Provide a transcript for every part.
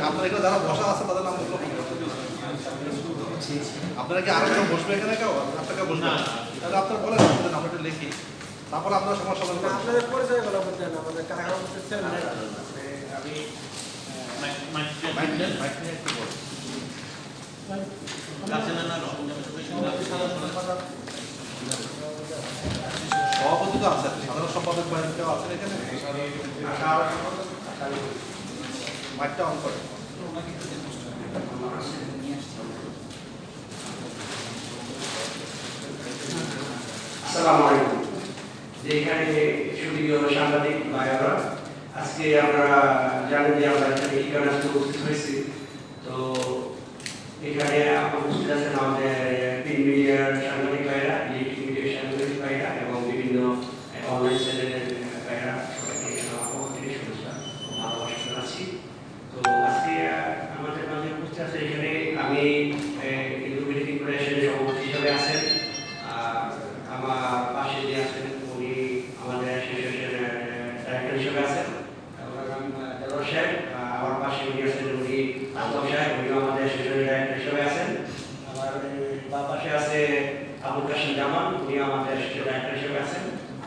আপনার এখানে যারা বসা আছে তাদের নাম বলল আপনারা কি আরও কেউ বসবে এখানে কেউ আপনাকে বসবে তাহলে আপনার বলেন আপনাদের নাম একটু লিখি তারপর আপনারা সমস্যা সমাধান আপনাদের পরিচয় বলা বলতে আমাদের টাকা করতেছেন আমি মাইক মাইক মাইক নেন, মাইক নিয়ে একটু তো আছেন সাধারণ সম্পাদক বাইরে আছেন এখানে? মাইকটা অন আজকে আমরা জানেন আমরা এখানে ঠিকানা উপস্থিত হয়েছি। তো এখানে আমাদের প্রিন্ট মিডিয়ার সাংবাদিক ভাইয়েরা ইলেকট্রিক মিডিয়ার সাংবাদিক ভাইয়েরা এবং বিভিন্ন অনলাইন চ্যানেলের ভালোবাসা জানাচ্ছি তো আজকে আমাদের মাঝে উপস্থিত আছে এখানে আমি হিন্দু ফেডারেশনের সভাপতি আছেন আমার পাশে উনি আমাদের অ্যাসোসিয়েশনের হিসেবে আছেন দেলোয়ার সাহেব আমার পাশে উনি আছেন উনি আজম সাহেব উনিও আমাদের হিসেবে আছেন আমার বাম পাশে আছে আবুল কাশিম জামান উনি আমাদের অ্যাসোসিয়েশন ডাইরেক্টর হিসেবে আছেন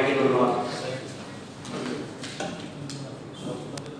আস্তে একটু